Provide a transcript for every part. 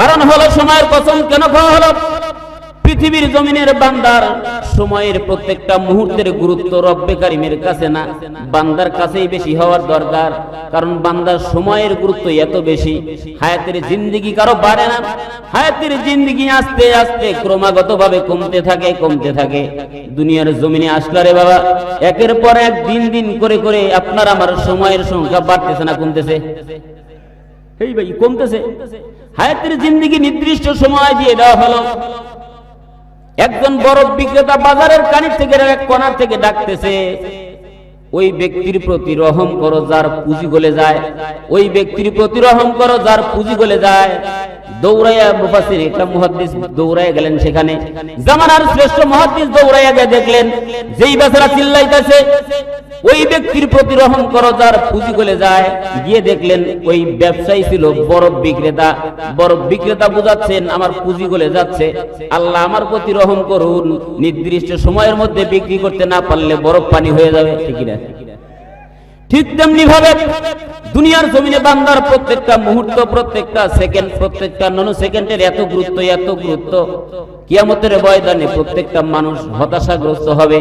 কারণ হলো সময়ের কসম কেন খাওয়া হলো? পৃথিবীর জমিনের বান্দার সময়ের প্রত্যেকটা মুহূর্তের গুরুত্ব রব্বে কারিমের কাছে না। বান্দার কাছেই বেশি হওয়ার দরকার। কারণ বান্দার সময়ের গুরুত্ব এত বেশি, হায়াতের জিন্দিগি কারও বাড়ে না। হায়াতের জিন্দিগি আস্তে আস্তে ক্রমাগত ভাবে কমতে থাকে কমতে থাকে। দুনিয়ার জমিনে আসলে রে বাবা, একের পর এক দিন দিন করে করে আপনার আমার সময়ের সংখ্যা বাড়তেছে না, কমতেছে। এই ভাই, কমতেছে। হায়াতের জিন্দিগি নির্দিষ্ট সময় দিয়ে দেওয়া হলো। একজন বড় বিক্রেতা বাজারের কানির থেকে এক কোনার থেকে ডাকতেছে, ওই ব্যক্তির প্রতি রহম করো, যার পুঁজি গলে যায়। ওই ব্যক্তির প্রতি রহম করো, যার পুঁজি গলে যায়। দৌড়াইয়া মুফাসির একটা মুহাদ্দিস দৌড়াইয়া গেলেন সেখানে। জামানার শ্রেষ্ঠ মুহাদ্দিস দৌড়াইয়া গিয়ে দেখলেন, যেই বেচারা ওই ব্যক্তির প্রতি রহম পুঁজি গলে যায়। গিয়ে দেখলেন, ওই ব্যবসায়ী ছিল বরফ বিক্রেতা। বরফ বিক্রেতা বুঝাচ্ছেন, আমার পুঁজি গলে যাচ্ছে। আল্লাহ আমার প্রতি রহম করুন। নির্দিষ্ট সময়ের মধ্যে বিক্রি করতে না পারলে বরফ পানি হয়ে যাবে। ঠিক না ঠিক তেমনি ভাবে দুনিয়ার জমিনে বান্দার প্রত্যেকটা মুহূর্ত, প্রত্যেকটা সেকেন্ড প্রত্যেকটা নন সেকেন্ডের এত গুরুত্ব এত গুরুত্ব। কিয়ামতের ময়দানে প্রত্যেকটা মানুষ হতাশাগ্রস্ত হবে,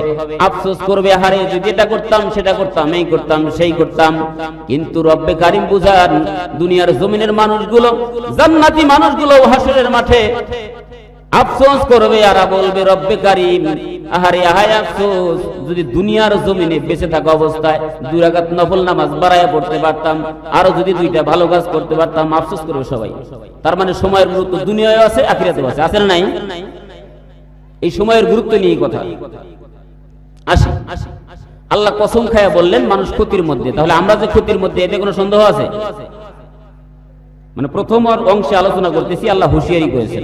আফসোস করবে হারে যদি এটা করতাম, সেটা করতাম, এই করতাম, সেই করতাম। কিন্তু রব্বে কারিম বুঝান, দুনিয়ার জমিনের মানুষগুলো, জান্নাতি মানুষগুলো হাসরের মাঠে আফসোস করবে, আর বলবে, রব্বে কারিম, আহারে, আহায় আফসোস, যদি দুনিয়ার জমিনে বেঁচে থাকা অবস্থায় দুই রাকাত নফল নামাজ বাড়াইয়া পড়তে পারতাম, আরও যদি দুইটা ভালো কাজ করতে পারতাম, আফসোস করবে সবাই। তার মানে সময়ের গুরুত্ব দুনিয়ায় আছে, আখিরাতেও আছে আছে না নাই? এই সময়ের গুরুত্ব নিয়ে কথা। আসি। আল্লাহ কসম খায়া বললেন, মানুষ ক্ষতির মধ্যে। তাহলে আমরা যে ক্ষতির মধ্যে, এতে কোনো সন্দেহ আছে? মানে প্রথম অংশে আলোচনা করতেছি, আল্লাহ হুঁশিয়ারি করেছেন।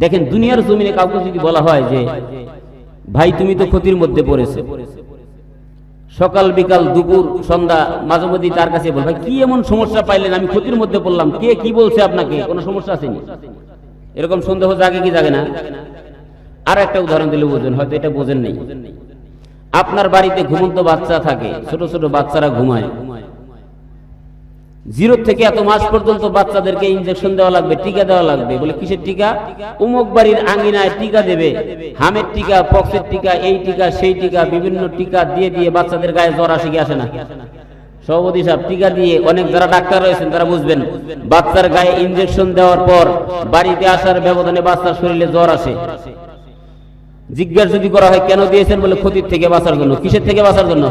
দেখেন দুনিয়ার জমিনে কাউকে যদি বলা হয় যে, ভাই, তুমি তো ক্ষতির মধ্যে পড়েছে। সকাল, বিকাল, দুপুর, সন্ধ্যা মাঝে মধ্যে তার কাছে বল, ভাই, কি এমন সমস্যা পাইলেন? আমি ক্ষতির মধ্যে পড়লাম। কে কি বলছে আপনাকে? কোনো সমস্যা আসেনি এরকম সন্দেহ জাগে কি জাগে না? আর একটা উদাহরণ দিলে বোঝেন হয়তো এটা বোঝেন নেই। আপনার বাড়িতে ঘুমন্ত বাচ্চা থাকে, ছোট ছোট বাচ্চারা ঘুমায়। জিরো থেকে এত মাস পর্যন্ত বাচ্চাদেরকে ইনজেকশন দেওয়া লাগবে, টিকা দেওয়া লাগবে। বলে কিসের টিকা? উমুক বাড়ির আঙ্গিনায় টিকা দেবে। হামের টিকা, পক্সের টিকা, এই টিকা, সেই টিকা, বিভিন্ন টিকা দিয়ে দিয়ে বাচ্চাদের গায়ে জ্বর আসে কি আসে না? সভাপতি সাহেব, টিকা দিয়ে অনেক যারা ডাক্তার রয়েছেন, তারা বুঝবেন, বাচ্চার গায়ে ইনজেকশন দেওয়ার পর বাড়িতে আসার ব্যবধানে বাচ্চার শরীরে জ্বর আসে। জিজ্ঞাসা যদি করা হয়, কেন দিয়েছেন বলে ক্ষতির থেকে বাঁচার জন্য? কিসের থেকে বাঁচার জন্য?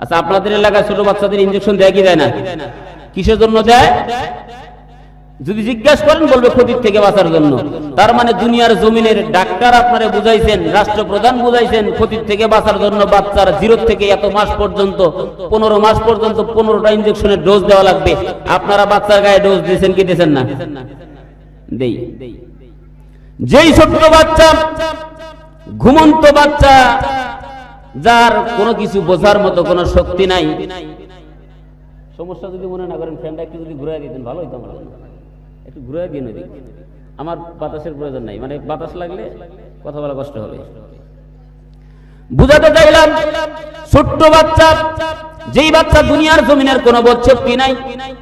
আচ্ছা আপনাদের এলাকায় ছোট বাচ্চাদের ইঞ্জেকশন দেয় কি দেয় না? কিসের জন্য দেয়? যদি জিজ্ঞাসা করেন, বলবে ক্ষতির থেকে বাঁচার জন্য। তার মানে দুনিয়ার জমিনের ডাক্তার আপনারা বুঝাইছেন, রাষ্ট্রপ্রধান বুঝাইছেন, ক্ষতির থেকে বাঁচার জন্য বাচ্চার জিরো থেকে এত মাস পর্যন্ত, পনেরো মাস পর্যন্ত পনেরোটা ইঞ্জেকশনের ডোজ দেওয়া লাগবে। আপনারা বাচ্চার গায়ে ডোজ দিয়েছেন কি দিয়েছেন না? দেই। যেই ছোট্ট বাচ্চা, ঘুমন্ত বাচ্চা যার কোনো কিছু বোঝার মতো কোনো শক্তি নাই। সমস্যা যদি মনে না করেন, ফ্যানটা একটু যদি ঘুরে দিতেন, ভালো হইতো আমার একটু ঘুরে দিন আমার বাতাসের প্রয়োজন নাই। মানে বাতাস লাগলে কথা বলা কষ্ট হবে। বুঝাতে চাইলাম, ছোট্ট বাচ্চা, যেই বাচ্চা দুনিয়ার জমিনের কোন বোধশক্তি নাই,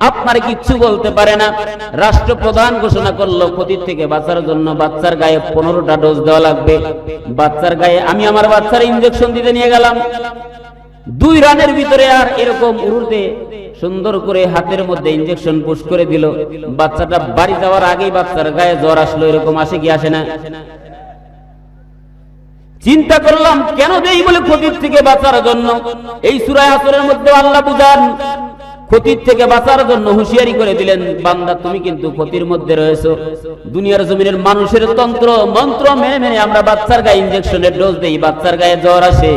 আপনার কিচ্ছু বলতে পারে না। রাষ্ট্রপ্রধান ঘোষণা করল, ক্ষতির থেকে বাঁচার জন্য বাচ্চার গায়ে পনেরোটা ডোজ দেওয়া লাগবে। বাচ্চার গায়ে আমি আমার বাচ্চার ইঞ্জেকশন দিতে নিয়ে গেলাম। দুই রানের ভিতরে আর এরকম উড়ুতে সুন্দর করে হাতের মধ্যে ইঞ্জেকশন পুশ করে দিল। বাচ্চাটা বাড়ি যাওয়ার আগেই বাচ্চার গায়ে জ্বর আসলো, এরকম আসে কি আসে না? চিন্তা করলাম, কেন দেই বলে ক্ষতির থেকে বাঁচার জন্য? এই সুরায় আসরের মধ্যে আল্লাহ বুঝান, ক্ষতির থেকে বাঁচার জন্য হুঁশিয়ারি করে দিলেন, বান্দা, তুমি কিন্তু ক্ষতির মধ্যে রয়েছে। দুনিয়ার জমিনের মানুষের তন্ত্র, মন্ত্র মেনে মেনে আমরা বাচ্চার গায়ে ইঞ্জেকশনের ডোজ দেই, বাচ্চার গায়ে জ্বর আসে।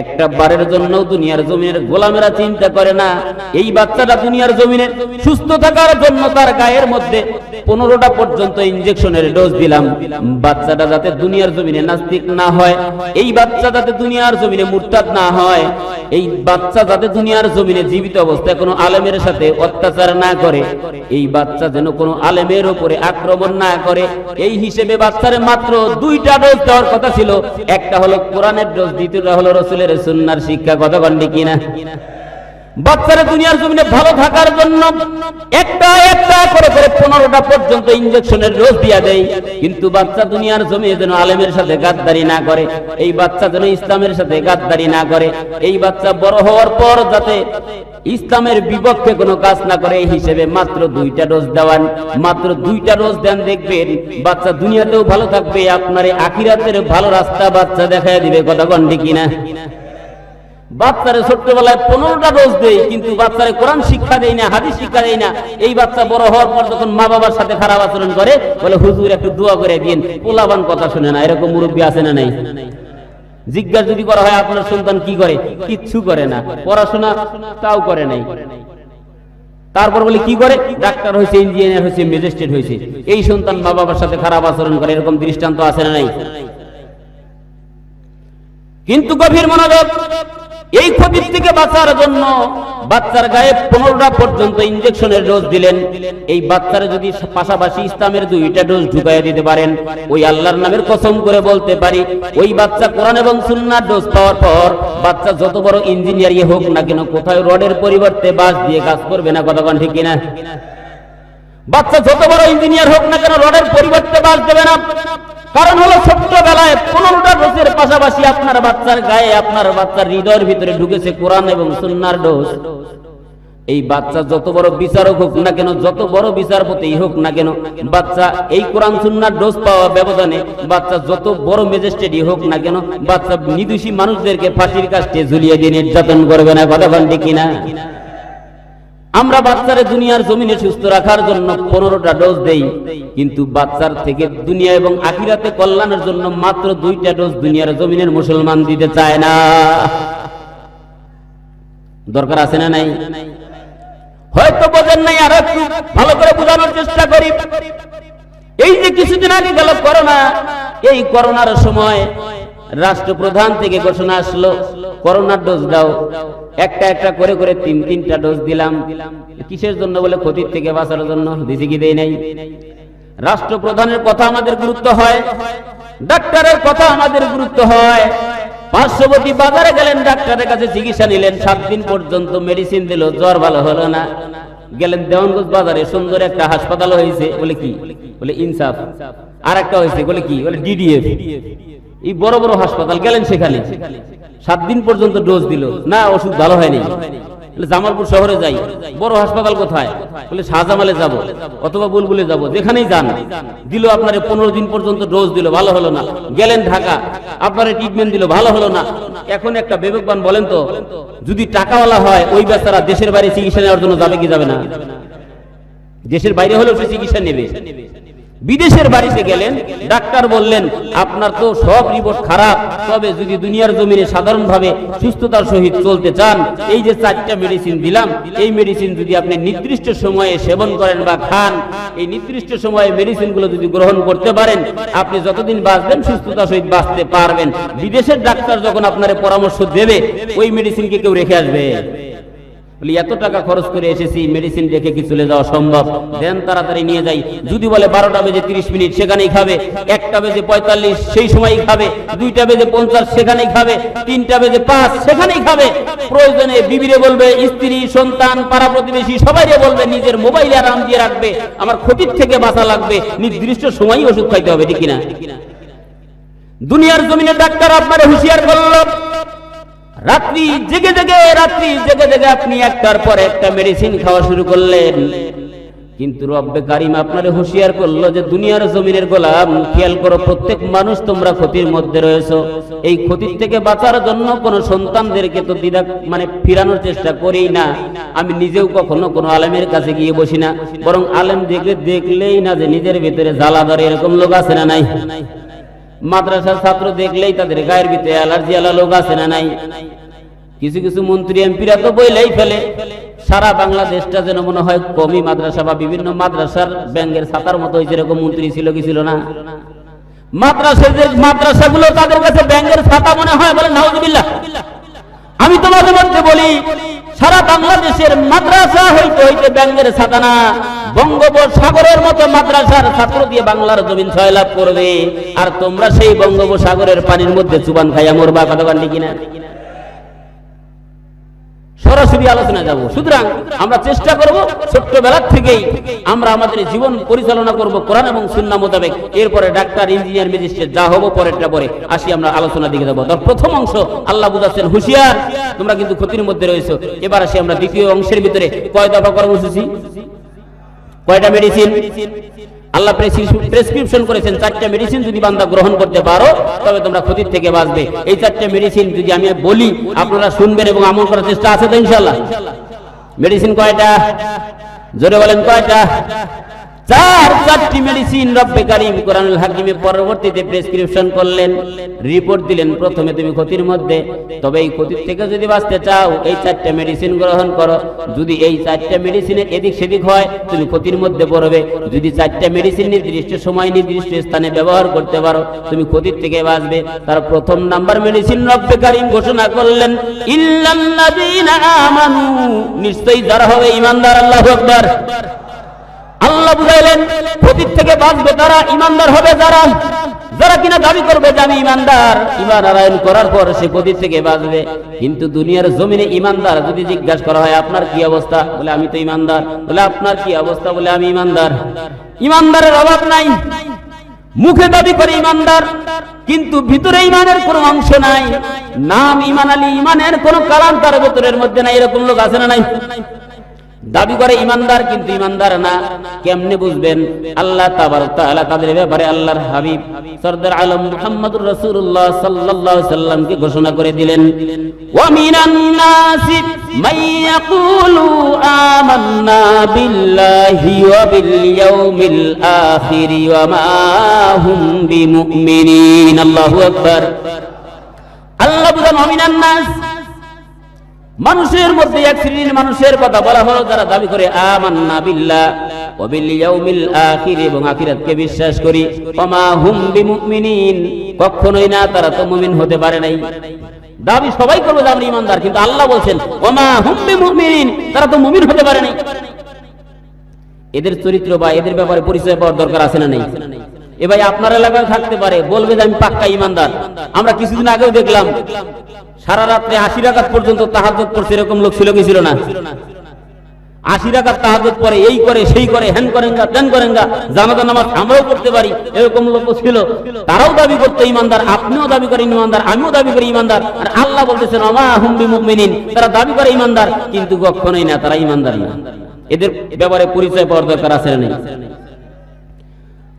একটা বারের জন্য দুনিয়ার জমিনের গোলামেরা চিন্তা করে না। এই বাচ্চাটা দুনিয়ার জমিনে সুস্থ থাকার জন্য তার গায়ের মধ্যে পনেরোটা পর্যন্ত ইঞ্জেকশনের ডোজ দিলাম। বাচ্চাটা যাতে দুনিয়ার জমিনে নাস্তিক না হয়, এই বাচ্চা যাতে দুনিয়ার জমিনে মুরতাদ না হয়, এই বাচ্চা যাতে দুনিয়ার জমিনে জীবিত অবস্থায় কোনো আলেমের সাথে অত্যাচার না করে, এই বাচ্চা যেন কোনো আলেমের উপরে আক্রমণ না করে। এই হিসেবে বাচ্চারে মাত্র দুইটা ডোজ দেওয়ার কথা ছিল। একটা হলো কোরআনের ডোজ, দ্বিতীয়টা হলো রসুলের সুন্নার শিক্ষা কথা কন্ডি কিনা? বাচ্চারা দুনিয়ার জমিনে ভালো থাকার জন্য একটা একটা করে করে পনেরোটা পর্যন্ত ইঞ্জেকশনের ডোজ দিয়া দেয়। কিন্তু বাচ্চা দুনিয়ার জমিনে যেন আলেমের সাথে গাদ্দারি না করে, এই বাচ্চা যেন ইসলামের সাথে গাদ্দারি না করে, এই বাচ্চা বড় হওয়ার পর যাতে ইসলামের বিপক্ষে কোনো কাজ না করে, এই হিসেবে মাত্র দুইটা ডোজ দেওয়ান। মাত্র দুইটা ডোজ দেন, দেখবেন বাচ্চা দুনিয়াতেও ভালো থাকবে, আপনার আখিরাতের ভালো রাস্তা বাচ্চা দেখায় দিবে, কথা কন্ডি কিনা? বাচ্চারে ছোট্টবেলায় পনেরোটা ডোজ দেই, কিন্তু বাচ্চারে কোরআন শিক্ষা দেই না, হাদিস শিক্ষা দেই না। এই বাচ্চা বড় হওয়ার পর যখন মা বাবার সাথে খারাপ আচরণ করে, বলে, হুজুর, একটু দোয়া করে দিন পোলাবান কথা শুনে না, এরকম মুরব্বী আছে না নাই? জিজ্ঞাসা যদি করা হয়, আপনার সন্তান কি করে? কিচ্ছু করে না। পড়াশোনা তাও করে নাই। তারপর বলে, কি করে? ডাক্তার হয়েছে, ইঞ্জিনিয়ার হয়েছে, ম্যাজিস্ট্রেট হয়েছে। এই সন্তান মা বাবার সাথে খারাপ আচরণ করে, এরকম দৃষ্টান্ত আছে না নাই? কিন্তু গভীর মনোযোগ এই ক্ষতির থেকে বাঁচার জন্য বাচ্চার গায়ে পনেরোটা পর্যন্ত ইঞ্জেকশনের ডোজ দিলেন। এই বাচ্চারা যদি পাশাপাশি ইসলামের দুইটা ডোজ ঢুকাইয়া দিতে পারেন, ওই আল্লাহর নামের কসম করে বলতে পারি, ওই বাচ্চা কোরআন এবং সুন্নার ডোজ পাওয়ার পর বাচ্চা যত বড় ইঞ্জিনিয়ারই হোক না কেন, কোথায় রডের পরিবর্তে বাস দিয়ে কাজ করবে না কতক্ষণ ঠিক কিনা? বাচ্চা যত বড় ইঞ্জিনিয়ার হোক না কেন, রডের পরিবর্তে বাস দেবে না। কারণ হলো ছোট্টবেলায় পনেরোটা ডোজের পাশাপাশি আপনার বাচ্চার গায়ে আপনার বাচ্চার হৃদয়ের ভিতরে ঢুকেছে কোরআন এবং সুন্নার ডোজ। এই বাচ্চা যত বড় বিচারক হোক না কেন, যত বড় বিচারপতি হোক না কেন, বাচ্চা এই কোরআন সুন্নার ডোজ পাওয়া ব্যবধানে বাচ্চা যত বড় ম্যাজিস্ট্রেটই হোক না কেন, বাচ্চা নিদোষী মানুষদেরকে ফাঁসির কাছে ঝুলিয়ে দিয়ে নির্যাতন করবে না, কথা বলতে কিনা? আমরা বাচ্চারে দুনিয়ার জমিনে সুস্থ রাখার জন্য পনেরোটা ডোজ দেই, কিন্তু বাচ্চার থেকে দুনিয়া এবং আখিরাতে কল্যাণের জন্য মাত্র দুইটা ডোজ দুনিয়ার জমিনের মুসলমান দিতে চায় না। দরকার আছে না নাই? হয়তো বোঝেন নাই আর একটু ভালো করে বোঝানোর চেষ্টা করি। এই যে কিছুদিন আগে গেল করোনা, এই করোনার সময় রাষ্ট্রপ্রধান থেকে ঘোষণা আসলো, করোনার ডোজ দাও। একটা একটা করে করে তিন, তিনটা ডোজ দিলাম। কিসের জন্য বলে ক্ষতির থেকে বাঁচার জন্য? দিছি কি দেই নাই। রাষ্ট্রপ্রধানের কথা আমাদের গুরুত্ব হয়, ডাক্তারের কথা আমাদের গুরুত্ব হয়। পার্শ্ববর্তী বাজারে গেলেন, ডাক্তারের কাছে চিকিৎসা নিলেন, সাত দিন পর্যন্ত মেডিসিন দিল, জ্বর ভালো হলো না। গেলেন দেওয়ানগঞ্জ বাজারে, সুন্দর একটা হাসপাতাল হয়েছে, বলে কি? বলে ইনসাফ। আর একটা হয়েছে, বলে কি? বলে ডিডিএফ এই বড় বড় হাসপাতাল, গেলেন সেখানে। সাত দিন পর্যন্ত ডোজ দিল। না, ওষুধ ভালো হয়নি। জামালপুর শহরে যাই। বড় হাসপাতাল কোথায়? বলে, শাহজামালে যাব অথবা বুলবুলে যাব, যেখানেই যান। দিল আপনার পনেরো দিন পর্যন্ত ডোজ দিল, ভালো হলো না। গেলেন ঢাকা, আপনার ট্রিটমেন্ট দিল, ভালো হলো না। এখন একটা বিবেকবান বলেন তো, যদি টাকাওয়ালা হয়, ওই বেচারা দেশের বাইরে চিকিৎসা নেওয়ার জন্য যাবে কি যাবে না? দেশের বাইরে হলেও সে চিকিৎসা নেবে। বিদেশের বাড়িতে গেলেন, ডাক্তার বললেন, আপনার তো সব রিপোর্ট খারাপ, তবে যদি দুনিয়ার জমিনে সাধারণভাবে সুস্থতার সহিত চলতে চান, এই যে চারটা মেডিসিন দিলাম, এই মেডিসিন যদি আপনি নির্দিষ্ট সময়ে সেবন করেন বা খান, এই নির্দিষ্ট সময়ে মেডিসিনগুলো যদি গ্রহণ করতে পারেন, আপনি যতদিন বাঁচবেন, সুস্থতার সহিত বাঁচতে পারবেন। বিদেশের ডাক্তার যখন আপনার পরামর্শ দেবে, ওই মেডিসিনকে কেউ রেখে আসবে। বলি, এত টাকা খরচ করে এসেছি মেডিসিন রেখে কি চলে যাওয়া সম্ভব? দেন তাড়াতাড়ি নিয়ে যাই। যদি বলে, বারোটা বেজে তিরিশ মিনিট, সেখানেই খাবে। একটা বেজে পঁয়তাল্লিশ, সেই সময়ই খাবে। দুইটা বেজে পঞ্চাশ, সেখানেই খাবে। তিনটা বেজে পাঁচ, সেখানেই খাবে। প্রয়োজনে বিবিরে বলবে, স্ত্রী, সন্তান, পাড়া প্রতিবেশী, সবাইরে বলবে, নিজের মোবাইলে আরাম দিয়ে রাখবে। আমার ক্ষতির থেকে বাঁচা লাগবে। নির্দিষ্ট সময়ই ওষুধ খাইতে হবে, ঠিক কিনা? দুনিয়ার জমিনে ডাক্তার আপনারে হুঁশিয়ার করল। রাত্রি জেগে জেগে, রাত্রি জেগে জেগে আপনি একটার পর একটা মেডিসিন খাওয়া শুরু করলেন। কিন্তু রব্বে কারিম আপনারে হুঁশিয়ার করল যে দুনিয়ার জমিনের গোলাম, খেয়াল করো প্রত্যেক মানুষ তোমরা ক্ষতির মধ্যে রয়েছো। এই ক্ষতির থেকে বাঁচার জন্য কোন সন্তানদেরকে তো দিদা মানে ফিরানোর চেষ্টা করি না। আমি নিজেও কখনো কোনো আলেমের কাছে গিয়ে বসি না। বরং আলেম দেখলে দেখলেই না যে নিজের ভিতরে জ্বালা ধরে এরকম লোক আছে না নাই? মাদ্রাসার ছাত্র দেখলেই তাদের গায়ের ভিতরে অ্যালার্জি আলা লোক আছে না নাই? কিছু কিছু মন্ত্রী, এমপিরা তো বইলেই ফেলে। সারা বাংলাদেশটা যেন মনে হয় কমি মাদ্রাসা বা বিভিন্ন মাদ্রাসার ব্যাংকের ছাতার মতো হয়েছে এরকম মন্ত্রী ছিল কি ছিল না? মাদ্রাসা যে মাদ্রাসাগুলো তাদের কাছে ব্যাংকের ছাতা মনে হয় বলে নাউজুবিল্লাহ। আমি তোমাদের মধ্যে বলি, সারা বাংলাদেশের মাদ্রাসা হইতে হইতে ব্যাঙ্গের ছাতা না বঙ্গোপসাগরের মতো মাদ্রাসার ছাত্র দিয়ে বাংলার জমিন ছয়লাভ করবে। আর তোমরা সেই বঙ্গোপসাগরের পানির মধ্যে চুবান খাইয়া মরবা, কথা কিনা? সরাসরি আলোচনা যাব। সুতরাং আমরা চেষ্টা করব ছোট্টবেলার থেকেই আমরা আমাদের জীবন পরিচালনা করব কোরআন এবং সুন্না মোতাবেক। এরপরে ডাক্তার, ইঞ্জিনিয়ার, ম্যাজিস্ট্রেট যা হব পরেরটা পরে আসি আমরা আলোচনা দিকে যাব। প্রথম অংশ, আল্লাহ বুঝাচ্ছেন হুঁশিয়ার। তোমরা কিন্তু ক্ষতির মধ্যে রয়েছো। এবার আসি আমরা দ্বিতীয় অংশের ভিতরে। কয় দফা কর্মসূচি? কয়টা মেডিসিন আল্লাহ প্রেসক্রিপশন করেছেন, চারটা মেডিসিন যদি বান্দা গ্রহণ করতে পারো, তবে তোমরা ক্ষতির থেকে বাঁচবে। এই চারটা মেডিসিন যদি আমি বলি, আপনারা শুনবেন এবং আমল করার চেষ্টা আছে তো ইনশাল্লাহ মেডিসিন কয়টা? জোরে বলেন কয়টা? চার চারটি মেডিসিন রব্বে কারিম কোরআনুল হাকিমে পরবর্তীতে প্রেসক্রিপশন করলেন। রিপোর্ট দিলেন প্রথমে তুমি ক্ষতির মধ্যে। তবে এই ক্ষতির থেকে যদি বাঁচতে চাও, এই চারটা মেডিসিন গ্রহণ করো। যদি এই চারটা মেডিসিনের এদিক সেদিক হয়, তুমি ক্ষতির মধ্যে পড়বে। যদি চারটা মেডিসিন নির্দিষ্ট সময় নির্দিষ্ট স্থানে ব্যবহার করতে পারো, তুমি ক্ষতির থেকে বাঁচবে। তার প্রথম নাম্বার মেডিসিন রব্বে কারিম ঘোষণা করলেন, ইল্লাল্লাযীনা আমানু। নিশ্চয়ই যারা হবে ঈমানদার, আল্লাহু আকবার। আল্লাহ বুঝাইলেন ক্ষতির থেকে বাঁচবে তারা ইমানদার হবে যারা যারা কিনা দাবি করবে যে আমি ইমানদার, ইমান আরায়ণ করার পর সে ক্ষতির থেকে বাঁচবে। কিন্তু দুনিয়ার জমিনে ইমানদার যদি জিজ্ঞাসা করা হয়, আপনার কি অবস্থা? বলে, আমি তো ইমানদার। বলে, আপনার কি অবস্থা? বলে, আমি ইমানদার। ইমানদারের অভাব নাই। মুখে দাবি করে ইমানদার, কিন্তু ভিতরে ইমানের কোনো অংশ নাই। নাম ইমান আলী ইমানের কোনো কালাম তার ভেতরের মধ্যে নাই, এরকম লোক আছে না নাই? দাবি করে ইমানদার, কিন্তু ইমানদার না। কেমনে বুঝবেন? আল্লাহ তাদের ব্যাপারে আল্লাহর হাবিব, সরদার আলম মুহাম্মদুর রাসূলুল্লাহ সাল্লাল্লাহু সাল্লামকে ঘোষণা করে দিলেন ওয়া মিনান নাসি মান ইয়াকুলু আমান্না বিল্লাহি ওয়া বিল ইয়াউমিল আখির ওয়া মা হুম বিমুমিনিন। আল্লাহু বুঝান ওয়া মানুষের মধ্যে এক শ্রেণির মানুষের কথা বলা হলো, যারা দাবি করে, আমান্না বিল্লাহ ওয়া বিল ইয়াউমিল আখির এবং আখিরাতকে বিশ্বাস করি। ওমা হুম বিমুমিনিন কখনোই না, তারা তো মুমিন হতে পারে নাই। দাবি সবাই করবে যে, আমরা ইমানদার। কিন্তু আল্লাহ বলছেন, ওমা হুম বিমুমিনিন তারা তো মুমিন হতে পারে নাই। এদের চরিত্র বা এদের ব্যাপারে পরিচয় পাওয়ার দরকার আছে না নেই? এ ভাই, আপনার এলাকায় থাকতে পারে, বলবে যে, আমি পাক্কা ইমানদার। আমরা কিছুদিন আগেও দেখলাম সারা রাত্রে আশি রাকাত পর্যন্ত তাহাজত করছে এরকম লোক ছিল কি ছিল না? আশি রাকাত তাহাজত পরে এই করে, সেই করে হ্যান করেন গা তেন করেন গা জানাজা নামাজ আমরাও করতে পারি, এরকম লোক ছিল। তারাও দাবি করতে ইমানদার, আপনিও দাবি করেন ইমানদার, আমিও দাবি করি ইমানদার। আর আল্লাহ বলতেছেন আমা হুম্বি মুমিনিন তারা দাবি করে ইমানদার, কিন্তু কখনোই না, তারা ইমানদার না। এদের ব্যাপারে পরিচয় পাওয়ার দরকার আছে না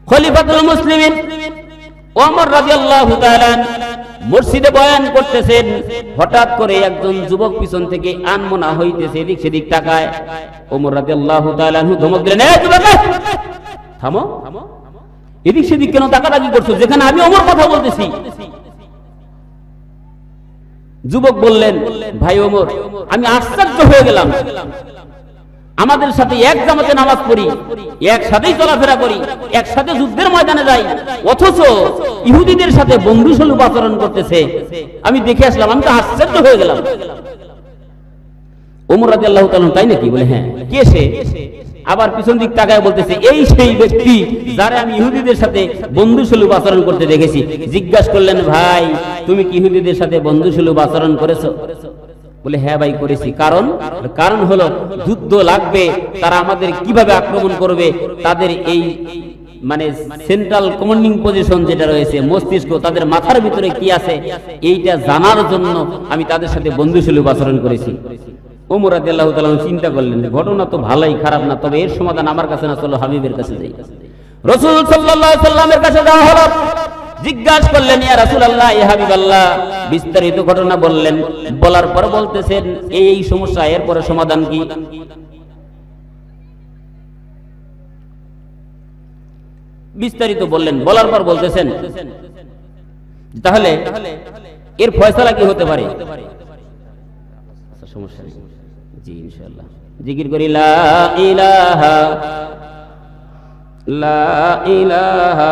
খলিফাতুল মুসলিমিন ওমর রাদিয়াল্লাহু তাআলা মসজিদে বয়ান করতেছেন, হঠাৎ করে একজন যুবক পিছন থেকে আনমনা হইতেছে, এদিক সেদিক তাকায়। ওমর আনহু ধমক দিলেন! থামো। এদিক সেদিক কেন তাকাতাকি করছ? যেখানে আমি ওমর কথা বলতেছি। যুবক বললেন, ভাই ওমর, আমি আশ্চর্য হয়ে গেলাম। আমাদের সাথে এক জামাতে নামাজ পড়ি, একসাথেই চলাফেরা করি, একসাথে যুদ্ধের ময়দানে যাই, অথচ ইহুদিদের সাথে বন্ধু স্বরূপ আচরণ করতেছে। আমি দেখে আসলাম, আমি তো আশ্চর্য হয়ে গেলাম। ওমর রাজি আল্লাহ তাই নাকি? বলে হ্যাঁ। কে সে? আবার পিছন দিক তাকায় বলতেছে, এই সেই ব্যক্তি যারা আমি ইহুদিদের সাথে বন্ধু সুলভ আচরণ করতে দেখেছি। জিজ্ঞাসা করলেন, ভাই, তুমি কি ইহুদিদের সাথে বন্ধু সুলভ আচরণ করেছ? বলে হ্যাঁ ভাই, করেছি। কারণ কারণ হলো, যুদ্ধ লাগবে, তারা আমাদের কীভাবে আক্রমণ করবে, তাদের এই মানে সেন্ট্রাল কমান্ডিং পজিশন যেটা রয়েছে, মস্তিষ্ক, তাদের মাথার ভিতরে কি আছে, এইটা জানার জন্য আমি তাদের সাথে বন্ধুসুলভ আচরণ করেছি। ওমর তাআলা চিন্তা করলেন, ঘটনা তো ভালোই খারাপ না, তবে এর সমাধান আমার কাছে না, চলো হাবিবের কাছে যাই। রসুল আলাইহি সাল্লামের কাছে যাওয়া হলো। জিজ্ঞাসা করলেন, ইয়া রাসূলুল্লাহ, ইয়া হাবিবাল্লাহ। বিস্তারিত ঘটনা বললেন। বলার পর বলতেছেন, এই সমস্যা এর পরে সমাধান কি? বিস্তারিত বললেন। বলার পর বলতেছেন, তাহলে এর ফয়সালা কি হতে পারে? সমস্যা নেই। জি, ইনশাআল্লাহ। জিকির করি, লা ইলাহা লা ইলাহা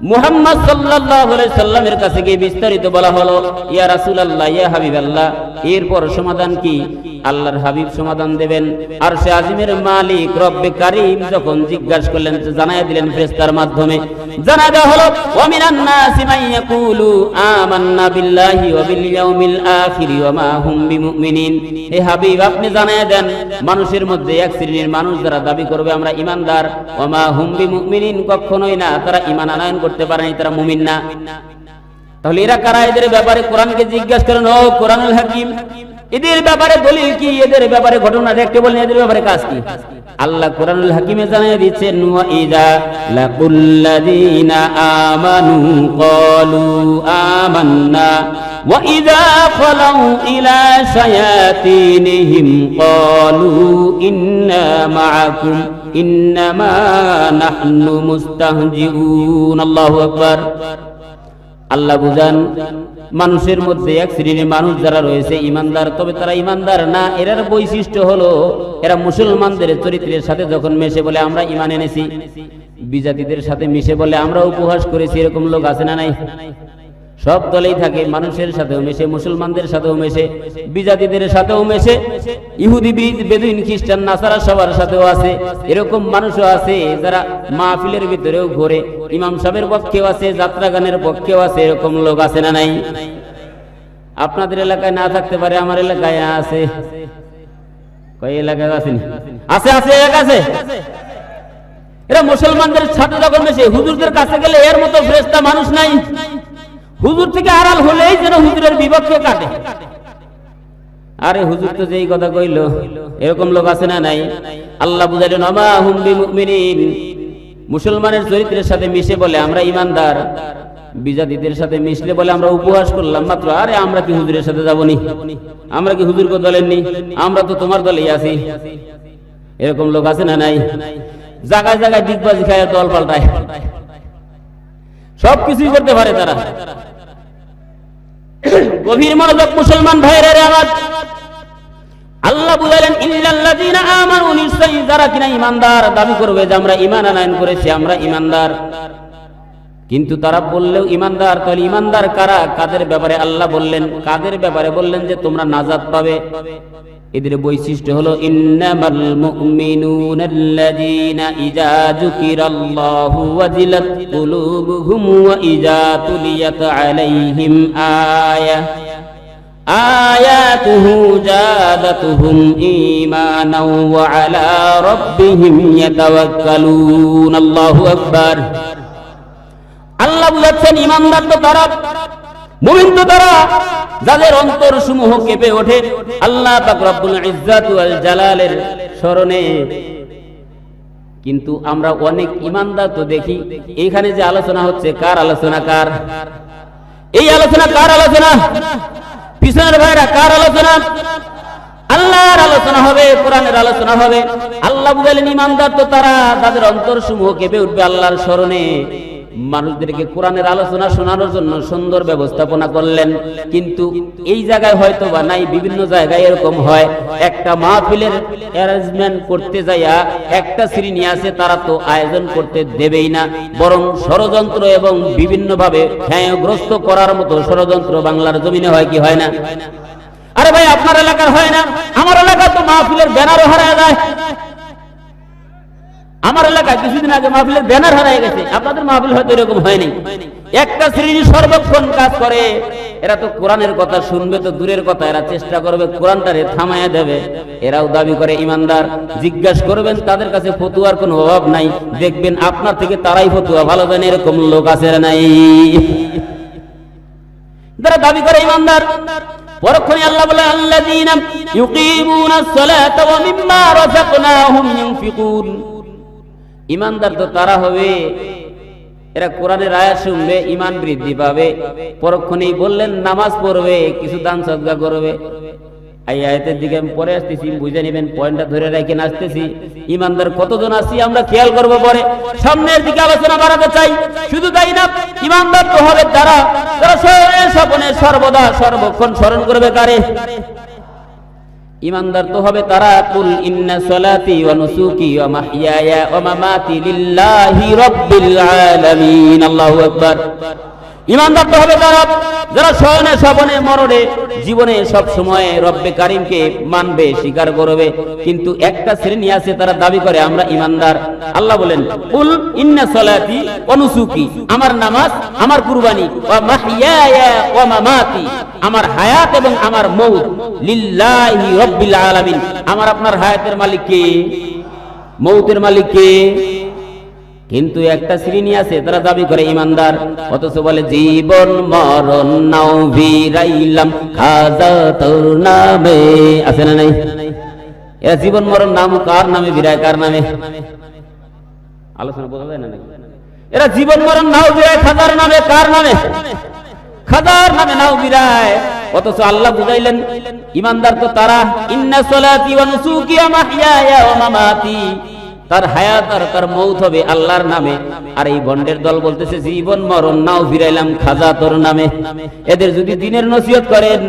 মুহাম্মদ সাল্লাল্লাহু আলাইহি সাল্লামের কাছে গিয়ে বিস্তারিত বলা হলো, ইয়া রাসূলুল্লাহ, ইয়া হাবিবাল্লাহ, এরপর সমাধান কি? আল্লাহর হাবিব সমাধান দেবেন। আর সে আজিমের মালিক রব্বে কারীম যখন জিজ্ঞাসা করলেন জানাই দিলেন ফেরেশতার মাধ্যমে জানা দেওয়া হলো ওয়া মিনান নাসি মান ইয়াকুলু আমান্না বিল্লাহি ওয়া বিল ইয়াউমিল আখির ওয়া মা হুম বিমুমিনিন। হে হাবিব, আপনি জানাই দেন, মানুষের মধ্যে এক শ্রেণির মানুষ যারা দাবি করবে, আমরা ঈমানদার ওয়া মা হুম বিমুমিনিন, কখনোই না, তারা ঈমান আনয়ন করতে পারেনি তারা মুমিন না। তাহলে এরা কারা এদের ব্যাপারে কোরআনকে জিজ্ঞাসা করেন, ও কোরআনুল হাকিম এদের ব্যাপারে দলিল কি? এদের ব্যাপারে ঘটনা দেখতে বলেন, এদের ব্যাপারে কাজ কি? আল্লাহ কোরআনুল হাকিমে জানিয়ে দিচ্ছেন, ওয়া লাকুল্লাযীনা আমানু ক্বালু আমান্না, ওয়া ইদা খালাউ ইলা শায়াতিনহিম, ক্বালু ইন্না মাআকুম ইন্নামা নাহনু মুস্তাহজিউন আল্লাহু আকবার। আল্লাহ বুঝান মানুষের মধ্যে এক শ্রেণির মানুষ যারা রয়েছে ইমানদার, তবে তারা ইমানদার না। এরার বৈশিষ্ট্য হলো, এরা মুসলমানদের চরিত্রের সাথে যখন মেশে বলে আমরা ইমান এনেছি, বিজাতিদের সাথে মিশে বলে আমরা উপহাস করেছি, এরকম লোক আছে না নাই? সব দলেই থাকে, মানুষের সাথেও মেশে, মুসলমানদের সাথেও মেশে, বিজাতিদের সাথেও মেশে, ইহুদি বীজ বেদুইন, খ্রিস্টান, নাসারা সবার সাথেও আছে, এরকম মানুষও আছে যারা মাহফিলের ভিতরেও ঘোরে, ইমাম সাহেবের পক্ষেও আছে যাত্রা গানের পক্ষেও আছে, এরকম লোক আছে না নাই? আপনাদের এলাকায় না থাকতে পারে, আমার এলাকায় আছে। কয় এলাকায় আসেনি আছে আছে এলাকা আছে। এরা মুসলমানদের সাথে যখন মেশে, হুজুরদের কাছে গেলে এর মতো ফ্রেস্তা মানুষ নাই। হুজুর থেকে আড়াল হলেই যেন হুজুরের বিপক্ষে কাটে। আরে হুজুর তো যেই কথা কইলো, এরকম লোক আছে না নাই? আল্লাহ বুঝাইলেন, আমা হুম বিমুমিনিন। মুসলমানের চরিত্রের সাথে মিশে বলে আমরা ইমানদার, বিজাতিদের সাথে মিশলে বলে আমরা উপহাস করলাম মাত্র। আরে আমরা কি হুজুরের সাথে যাবনি? আমরা কি হুজুরকে দলের নি আমরা তো তোমার দলেই আছি। এরকম লোক আছে না নাই? জায়গায় জায়গায় দিগবাজি খায় দল পাল্টায়। সব কিছুই করতে পারে তারা। গভীর মনোযোগ মুসলমান ভাইয়ের আওয়াজ। আল্লাহ বুঝালেন, ইল্লাল্লাযিনা আমানু নিশ্চয়ই যারা কিনা ঈমানদার। দাবি করবে যে, আমরা ঈমান আনায়ন করেছি, আমরা ঈমানদার। কিন্তু তারা বললেও ইমানদার তাহলে ঈমানদার কারা? কাদের ব্যাপারে আল্লাহ বললেন? কাদের ব্যাপারে বললেন যে, তোমরা নাজাত পাবে? এদের বৈশিষ্ট্য হলো, ইন্নামাল মুমিনুনাল্লাযীনা ইযা যুকিরাল্লাহু ওয়াজিলাত কুলুবুহুম ওয়া ইযা তুলিয়াত আলাইহিম আয়া আয়াতুহু জাদাতুহুম ঈমানাও ওয়া আলা রাব্বিহিম ইয়াতাওয়াক্কালুন। আল্লাহু আকবার। আল্লাহ বুঝাচ্ছেন ইমানদার তো তারা মুমিন তো তারা যাদের অন্তর সমূহ কেঁপে ওঠে, আল্লাহ জালালের স্মরণে। কিন্তু আমরা অনেক ইমানদার তো দেখি, এখানে যে আলোচনা হচ্ছে, কার আলোচনা কার? এই আলোচনা কার আলোচনা? পিছনের ভাইরা কার আলোচনা? আল্লাহর আলোচনা হবে, কোরআনের আলোচনা হবে। আল্লাহ বুঝালেন ইমানদার তো তারা তাদের অন্তর সমূহ কেঁপে উঠবে আল্লাহর স্মরণে। মানুষদেরকে কোরআনের আলোচনা শোনানোর জন্য সুন্দর ব্যবস্থাপনা করলেন। কিন্তু এই জায়গায় হয়তো বা নাই, বিভিন্ন জায়গায় এরকম হয়। একটা মাহফিলের অ্যারেঞ্জমেন্ট করতে যাইয়া একটা শ্রেণি আছে, তারা তো আয়োজন করতে দেবেই না। বরং ষড়যন্ত্র এবং বিভিন্নভাবে হ্যাঁগ্রস্ত করার মতো ষড়যন্ত্র বাংলার জমিনে হয় কি হয় না? আরে ভাই, আপনার এলাকার হয় না? আমার এলাকার তো মাহফিলের ব্যানারও হারা যায় আমার এলাকায় কিছুদিন আগে মাহফিলের ব্যানার হারাই গেছে। আপনাদের মাহফিল হয়তো এরকম হয়নি। একটা শ্রেণি সর্বক্ষণ কাজ করে। এরা তো কোরআনের কথা শুনবে, তো দূরের কথা। এরা চেষ্টা করবে, কোরআনটারে থামাইয়া দেবে। এরাও দাবি করে, ইমানদার। জিজ্ঞাসা করবেন, তাদের কাছে ফতুয়ার কোনো অভাব নাই। দেখবেন আপনার থেকে তারাই ফতুয়া ভালো জানে, এরকম লোক আছে নাই। যারা দাবি করে, ইমানদার, পরক্ষণে আল্লাহ বলে, আল্লাযীনা ইউকিমুনাস সালাতা ওয়া মিম্মা রাযাকনাহুম ইউনফিকুন ইমানদার তো তারা হবে। এরা কোরআনের আয়া শুনবে, ইমান বৃদ্ধি পাবে। পরক্ষণেই বললেন, নামাজ পড়বে, কিছু দান সদকা করবে। এই আয়াতের দিকে আমি পরে আসতেছি, বুঝে নেবেন, পয়েন্টটা ধরে রেখে আসতেছি। ইমানদার কতজন আছি আমরা খেয়াল করব পরে। সামনের দিকে আলোচনা বাড়াতে চাই, শুধু তাই না, ইমানদার তো হবে তারা। তারা স্বপনে সর্বদা, সর্বক্ষণ স্মরণ করবে কারে? ইমানদার তো হবে তারা, কুল ইন্না সলাতি ওয়া নুসুকি ওয়া মাহইয়ায়া ওয়া মামাতি লিল্লাহি রাব্বিল আলামিন। আল্লাহু আকবার। ইমানদার তো হবে তারা যারা শয়নে মরণে জীবনে সব রব্বে কারিমকে মানবে, স্বীকার করবে। কিন্তু একটা শ্রেণি আছে তারা দাবি করে, আমরা ইমানদার। আল্লাহ বলেন, কুল ইন্না সলাতি ওয়া নুসুকি, আমার নামাজ, আমার কুরবানি, ওয়া মাহইয়ায়া ওয়া মামাতি, আমার হায়াত এবং আমার মৌত লিল্লাহি রব্বিল আলামিন। আমার আপনার হায়াতের মালিক কে? মৌতের মালিক কে? কিন্তু একটা শ্রেণি আছে, তারা দাবি করে ইমানদার। অথচ বলে, জীবন মরণ নাও ভিরাইলাম খাজা তোর নামে। আছে না নাই? এরা জীবন মরণ নাম কার নামে বিরায় কার নামে? আলোচনা বোঝা যায় না নাকি? এরা জীবন মরণ নাও বিরায় খাজার নামে, কার নামে? খাজার নামে নাও বিরায় অথচ আল্লাহ বুঝাইলেন, ইমানদার তো তারা, ইন্না সলাতি ওয়া নুসুকি ওয়া মাহইয়ায়া ওয়া মামাতি। তার হায়াত আর তার মৌত হবে আল্লাহর নামে। আর এই বন্ডের দল বলতেছে, জীবন, মরণ, নাও ফিরাইলাম খাজা তোর নামে। এদের যদি দিনের নসিহত করেন,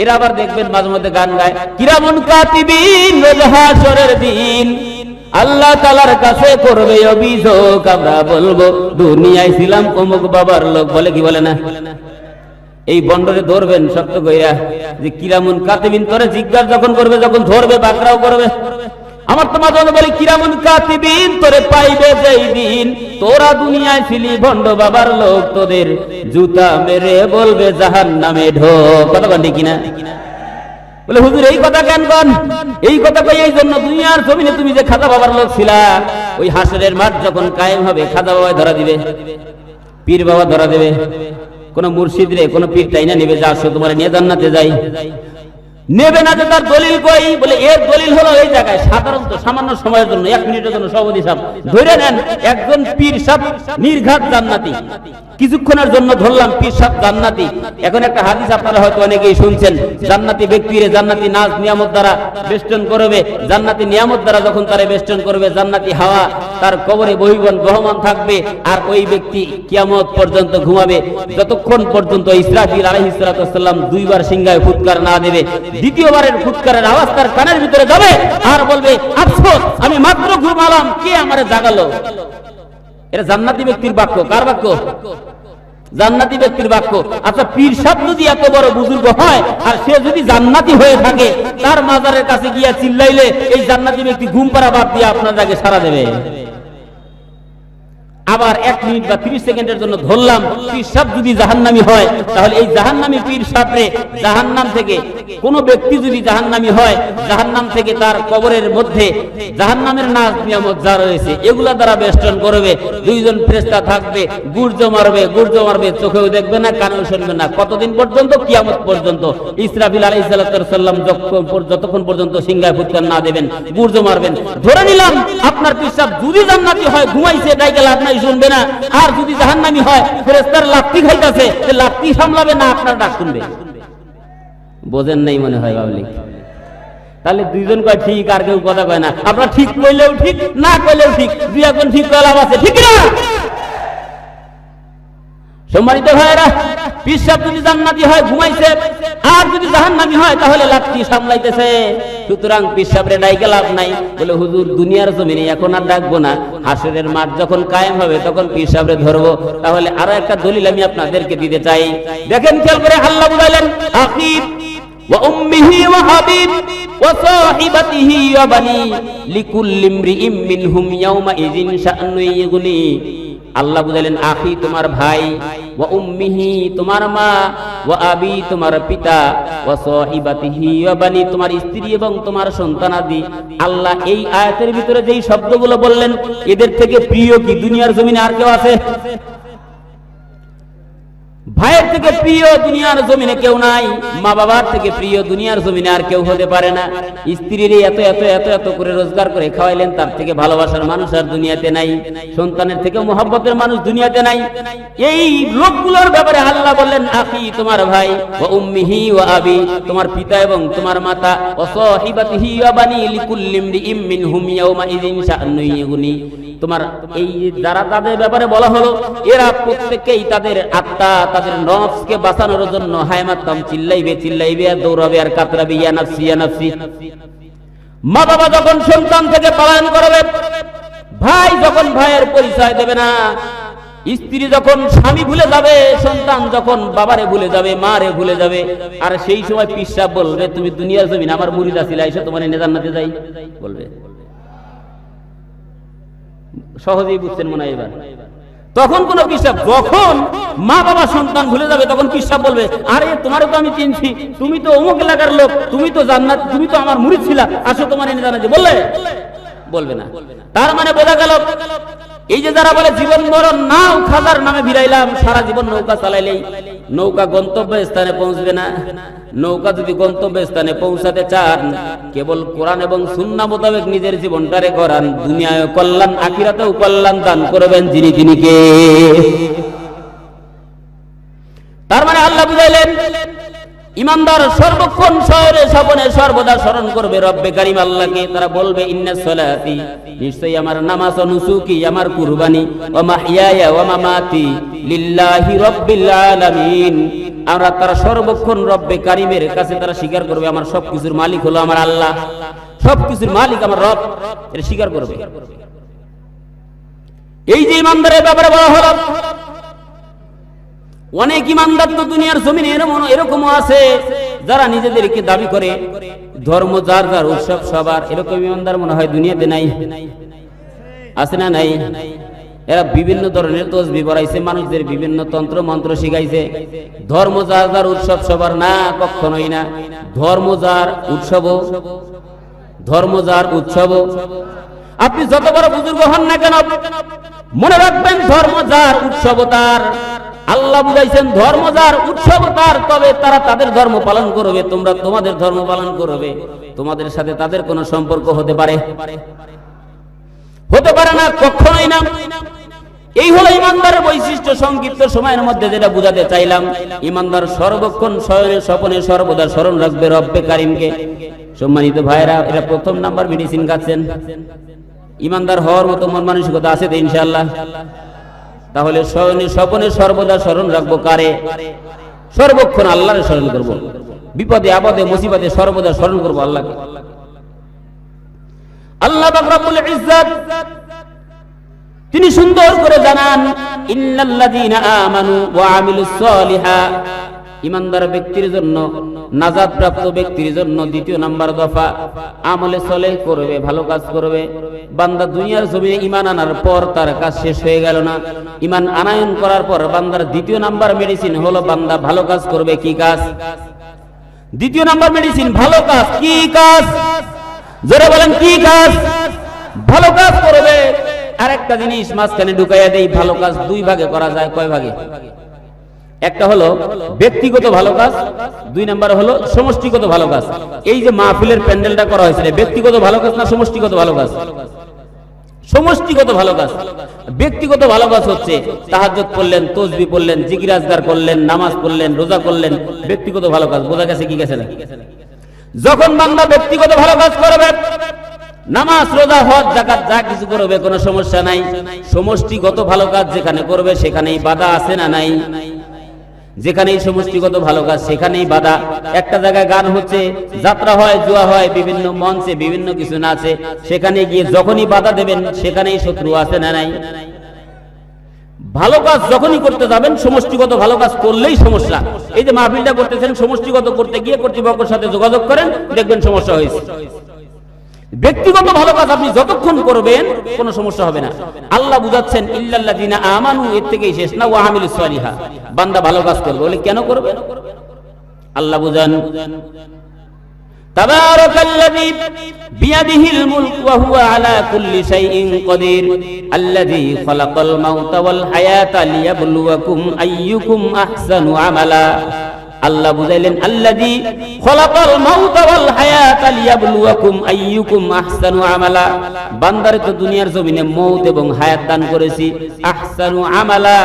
এরা আবার দেখবেন মাঝে মধ্যে গান গায়, কিরামন কাতিবিন, রোজ হাসরের দিন। আল্লাহ তালার কাছে করবে অভিযোগ, আমরা বলব, দুনিয়ায় ছিলাম অমুক বাবার লোক। বলে কি বলে না? এই বন্ডরে ধরবেন শক্ত কইরা যে, কিরামুন কাতিবিন তোরে জিজ্ঞাসা যখন করবে, যখন ধরবে, বাকরাও করবে। আমার তো মাঝে মাঝে বলি, কিরামুন কাতিবিন, তোরে পাইবে যেই দিন। তোরা দুনিয়ায় ছিলি ভণ্ড বাবার লোক তোদের জুতা মেরে বলবে জাহান নামে ঢোক। কথা বলি কিনা? বলে, হুজুর, এই কথা কেন কন এই কথা কই? এই জন্য দুনিয়ার জমিনে তুমি যে খাজা বাবার লোক ছিলা, ওই হাসরের মাঠ যখন কায়েম হবে, খাজা বাবা ধরা দিবে। পীর বাবা ধরা দেবে। কোন মুর্শিদ রে, কোন পীর তাই না নেবে, যা আসো, তোমার নিয়ে জান্নাতে যাই। নেবে না যে তার দলিল কই? বলে, এর দলিল হলো এই জায়গায়। সাধারণত সামান্য সময়ের জন্য, এক মিনিটের জন্য সভাপতি সাহেব ধরে নেন, একজন পীর সাহেব নির্ঘাত জান্নাতি। কিছুক্ষণের জন্য ধরলাম, পীর সাহেব জান্নাতি। এখন একটা হাদিস আপনারা হয়তো অনেকেই শুনছেন। জান্নাতি ব্যক্তিরে জান্নাতি নাজ, নিয়ামত দ্বারা বেষ্টন করবে। জান্নাতি নিয়ামত দ্বারা যখন তারা বেষ্টন করবে, জান্নাতি হাওয়া তার কবরে বহিবন বহমান থাকবে আর ওই ব্যক্তি কিয়ামত পর্যন্ত ঘুমাবে। যতক্ষণ পর্যন্ত ইসরাফিল আলাইহিস সালাম দুইবার সিংহায় ফুৎকার না দেবে দ্বিতীয়বারের ফুৎকারের আওয়াজ তার কানের ভিতরে যাবে আর বলবে, আফসোস, আমি মাত্র ঘুমালাম, কে আমারে জাগালো? এটা জান্নাতি ব্যক্তির বাক্য। কার বাক্য? জান্নাতি ব্যক্তির বাক্য। আচ্ছা পীর সাহেব যদি এত বড় বুজুর্গ হয়, আর সে যদি জান্নাতি হয়ে থাকে, তার মাজারের কাছে গিয়া চিল্লাইলে এই জান্নাতি ব্যক্তি ঘুম পাড়া বাদ দিয়ে আপনার আগে সারা দেবে। আবার এক মিনিট বা তিরিশ সেকেন্ডের জন্য ধরলাম, পীর সাহেব যদি জাহান্নামি হয়, তাহলে এই জাহান্নামি পীর সাহেবরে জাহান্নাম থেকে কোন ব্যক্তি যদি জাহান্নামি হয়, জাহান্নাম থেকে তার কবরের মধ্যে জাহান্নামের নাচ নিয়ামত যা রয়েছে, এগুলা দ্বারা বেষ্টন করবে, দুইজন ফ্রেস্তা থাকবে, গুর্জ মারবে গুর্জ মারবে, চোখেও দেখবে না, কানেও শুনবে না। কতদিন পর্যন্ত? কিয়ামত পর্যন্ত। ইসরাফিল আলাই সাল্লাম যতক্ষণ পর্যন্ত সিংহায় ফুৎকার না দেবেন, গুর্জ মারবেন। ধরে নিলাম, আপনার পিসাব যদি জান্নাতি হয়, ঘুমাইছে এটাই আপনার শুনবে না। আর যদি জাহান্নামি হয় ফেরেস্তার লাপ্তি খাইতেছে লাপ্তি সামলাবে না, আপনার ডাক শুনবে। বোঝেন নাই মনে হয় বাবলি তাহলে দুইজন কয়, ঠিক, আর কেউ কথা কয় না। আপনার ঠিক কইলেও ঠিক, না কইলেও ঠিক, দুই এখন ঠিক কয়লাম আছে, ঠিক না সম্মানিত ভাইরা পিসাব যদি জান্নাতি হয়, ঘুমাইছে, আর যদি জাহান্নামি হয়, তাহলে লাত্তি সামলাইতেছে। সুতরাং পিসাবরে ডাইকে লাভ নাই। বলে, হুজুর, দুনিয়ার জমিনে এখন আর ডাকবো না। হাসরের মাঠ যখন কায়েম হবে, তখন পিসাবরে ধরবো। তাহলে আরও একটা দলিল আমি আপনাদেরকে দিতে চাই। দেখেন, খেয়াল করে আল্লাহ বুঝাইলেন, আকিব ওয়া উম্মিহি ওয়া হাবিব ওয়া সাহিবাতিহি ওয়া বানি লিকুল্লি ইমরিইম মিনহুম ইয়াওমা ইযিন শাআনু আল্লাহ বুঝালেন আখি তোমার ভাই ও উম্মিহি তোমার মা ও আবি তোমার পিতা ও সহিবাতিহি বানি তোমার স্ত্রী এবং তোমার সন্তানাদি আল্লাহ এই আয়াতের ভিতরে যেই শব্দগুলো বললেন, এদের থেকে প্রিয় কি দুনিয়ার জমিনে আর কেউ আছে? ভাইয়ের থেকে প্রিয় দুনিয়ার জমিনে কেউ নাই মা বাবার থেকে প্রিয় দুনিয়ার জমিনে আর কেউ হতে পারে না। স্ত্রীর এত এত এত এত করে রোজগার করে খাওয়াইলেন, তার থেকে ভালোবাসার মানুষ আর দুনিয়াতে নাই। সন্তানের থেকে মোহাব্বতের মানুষ দুনিয়াতে নাই। এই লোকগুলোর ব্যাপারে আল্লাহ বললেন, আখি, তোমার ভাই ও উম্মিহি ও আবি, তোমার পিতা এবং তোমার মাতা ও সহিবাতিহি ওয়া বানি লিকুল্লি ইমরিইম মিনহুম ইয়াওমা ইযিন শাআনু ইগুনি তোমার এই যারা তাদের ব্যাপারে বলা হলো, এরা প্রত্যেককেই তাদের আত্মা, তাদের নফসকে বাঁচানোর জন্য হায় মারতাম চিল্লাইবে চিল্লাইবে আর দৌড়াবে আর কাতরাবে, ইয়া নাফসি ইয়া নাফসি। মা বাবা যখন সন্তান থেকে পালন করবে, ভাই যখন ভাইয়ের পরিচয় দেবে না, স্ত্রী যখন স্বামী ভুলে যাবে, সন্তান যখন বাবারে ভুলে যাবে, মারে ভুলে যাবে, আর সেই সময় পিসাব বলবে, তুমি দুনিয়ার জমিন, আমার মুরিদা ছিল এসে তোমার এনে জান্নাতে যাই। বলবে। সহজেই বুঝছেন মনে হয় এবার। তখন কোন পিসাব যখন মা বাবা সন্তান ভুলে যাবে, তখন পিসাব বলবে? আরে তোমার তো আমি চিনছি, তুমি তো অমুক এলাকার লোক, তুমি তো জান্নাত, তুমি তো আমার মুড়ি ছিলা, আসো তোমার এনে জানাতে বললে? বলবে না। তার মানে বোঝা গেল এই যে যারা বলে জীবন মরণ নাও খাজার নামে ভিড়াইলাম, সারা জীবন নৌকা চালাইলেই নৌকা গন্তব্য স্থানে পৌঁছবে না। নৌকা যদি গন্তব্য স্থানে পৌঁছাতে চান, কেবল কোরআন এবং সুন্না মোতাবেক নিজের জীবনটারে করান দুনিয়ায় কল্যাণ, আখিরাতেও কল্যাণ দান করবেন যিনি তিনি কে। তার মানে আল্লাহ বুঝাইলেন ইমানদার সর্বক্ষণ শহরে স্বপনে সর্বদা স্মরণ করবে, রব্বে কারিম আল্লাহকে। তারা বলবে, ইন্না সলাতি। নিশ্চয়ই আমার নামাজ ও নুসুকি আমার কুরবানি। ও মাহিয়ায়া ও মামাতি লিল্লাহি রব্বিল আলামিন। আমরা তারা সর্বক্ষণ রব্বে কারিমের কাছে তারা স্বীকার করবে, আমার সব সবকিছুর মালিক হলো আমার আল্লাহ। সব সবকিছুর মালিক আমার রব এটা স্বীকার করবে। এই যে ইমানদারের ব্যাপারে বলা হলো অনেক ইমানদার তো দুনিয়ার জমিনে এরকম এরকমও আছে। যারা নিজেদেরকে দাবি করে, ধর্ম যার যার, উৎসব সবার, এরকম ইমানদার মনে হয় দুনিয়াতে নাই। আছে না নাই? এরা বিভিন্ন ধরনের তসবি পড়াইছে মানুষদের বিভিন্ন তন্ত্র মন্ত্র শিখাইছে। ধর্ম যার যার, উৎসব সবার না, কখনোই না। ধর্ম যার উৎসব, ধর্ম যার উৎসব। আপনি যত বড় বুজুর্গ হন না কেন মনে রাখবেন ধর্ম যার উৎসব তার আল্লাহ বুঝাইছেন ধর্ম যার উৎসব তার তবে তারা তাদের ধর্ম পালন করবে, তোমরা তোমাদের ধর্ম পালন করবে। তোমাদের সাথে তাদের কোনো সম্পর্ক হতে পারে? হতে পারে না, কখনোই না। এই হলো ইমানদারের বৈশিষ্ট্য সংক্ষিপ্ত সময়ের মধ্যে যেটা বুঝাতে চাইলাম। ইমানদার সর্বক্ষণ শয়নে স্বপনে সর্বদা স্মরণ রাখবে রব্বে কারিমকে। সম্মানিত ভাইরা এটা প্রথম নাম্বার মেডিসিন খাচ্ছেন। ইমানদার হওয়ার মতো মন মানসিকতা আছে তো ইনশাআল্লাহ। তাহলে স্বপনে সর্বদা স্মরণ রাখব কারে? সর্বক্ষণ আল্লাহরে স্মরণ করব। বিপদে, আপদে, মুসিবতে সর্বদা স্মরণ করব আল্লাহকে। আল্লাহ তিনি সুন্দর করে জানান ইমানদার ব্যক্তির জন্য নাজাত প্রাপ্ত ব্যক্তির জন্য দ্বিতীয় নাম্বার দফা, আমলে সলেহ করবে, ভালো কাজ করবে। বান্দা দুনিয়ার জমিনে ইমান আনার পর তার কাজ শেষ হয়ে গেল না। ইমান আনায়ন করার পর বান্দার দ্বিতীয় নাম্বার মেডিসিন হলো বান্দা ভালো কাজ করবে, কি কাজ? দ্বিতীয় নাম্বার মেডিসিন ভালো কাজ, কি কাজ? জোরে বলেন, কি কাজ? ভালো কাজ করবে। আর একটা জিনিস মাঝখানে ঢুকাইয়া দেই, ভালো কাজ দুই ভাগে করা যায়, কয় ভাগে? একটা হলো ব্যক্তিগত ভালো কাজ, দুই নাম্বার হলো সমষ্টিগত ভালো কাজ। এই যে মাহফিলের প্যান্ডেলটা করা হয়েছে ব্যক্তিগত ভালো কাজ না সমষ্টিগত ভালো কাজ? সমষ্টিগত ভালো কাজ। ব্যক্তিগত ভালো কাজ হচ্ছে তাহাজ্জুদ পড়লেন, তসবি পড়লেন জিকিরাজগার করলেন, নামাজ পড়লেন, রোজা করলেন, ব্যক্তিগত ভালো কাজ। বোঝা গেছে কি গেছে না? যখন বান্দা ব্যক্তিগত ভালো কাজ করবে, নামাজ, রোজা, হজ জাকাত যা কিছু করবে, কোনো সমস্যা নাই। সমষ্টিগত ভালো কাজ যেখানে করবে, সেখানেই বাধা আছে না নাই? যেখানেই সমষ্টিগত ভালো কাজ, সেখানেই বাধা। একটা জায়গায় গান হচ্ছে, যাত্রা হয়, জুয়া হয়, বিভিন্ন মঞ্চে বিভিন্ন কিছু নাচে, সেখানে গিয়ে যখনই বাধা দেবেন, সেখানেই শত্রু আছে না নাই? ভালো কাজ যখনই করতে যাবেন, সমষ্টিগত ভালো কাজ করলেই সমস্যা। এই যে মাহফিলটা করতেছেন, সমষ্টিগত করতে গিয়ে কর্তৃপক্ষের সাথে যোগাযোগ করেন, দেখবেন সমস্যা হয়েছে। ব্যক্তিগত ভালো কাজ আপনি যতক্ষণ করবেন, কোনো সমস্যা হবে না। আল্লাহ বুঝাচ্ছেন, ইল্লাল্লাযিনা আমানু এর থেকেই শেষ। না ওয়া সালিহা বান্দা ভালো কাজ করবে। বলে, কেন করবে? আল্লাহ বুঝান, তাবারাকাল্লাযী আল্লাহ বুঝাইলেন, আল্লাযী খলাকাল মাউতা ওয়াল হায়াতা লিয়াবলুয়াকুম আইয়ুকুম আহসানু আমালা। বান্দারে তো দুনিয়ার জমিনে মৌত এবং হায়াত দান করেছি। আহসানু আমালা,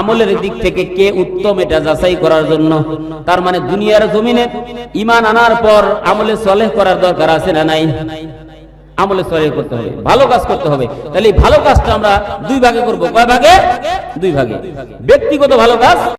আমলের দিক থেকে কে উত্তম এটা যাচাই করার জন্য। তার মানে দুনিয়ার জমিনে ঈমান আনার পর আমলে সলেহ করার দরকার আছে না নাই? আমলে সলেহ করতে হবে, ভালো কাজ করতে হবে। তাহলে এই ভালো কাজটা আমরা দুই ভাগে করব। কয় ভাগে? দুই ভাগে। ব্যক্তিগত ভালো কাজ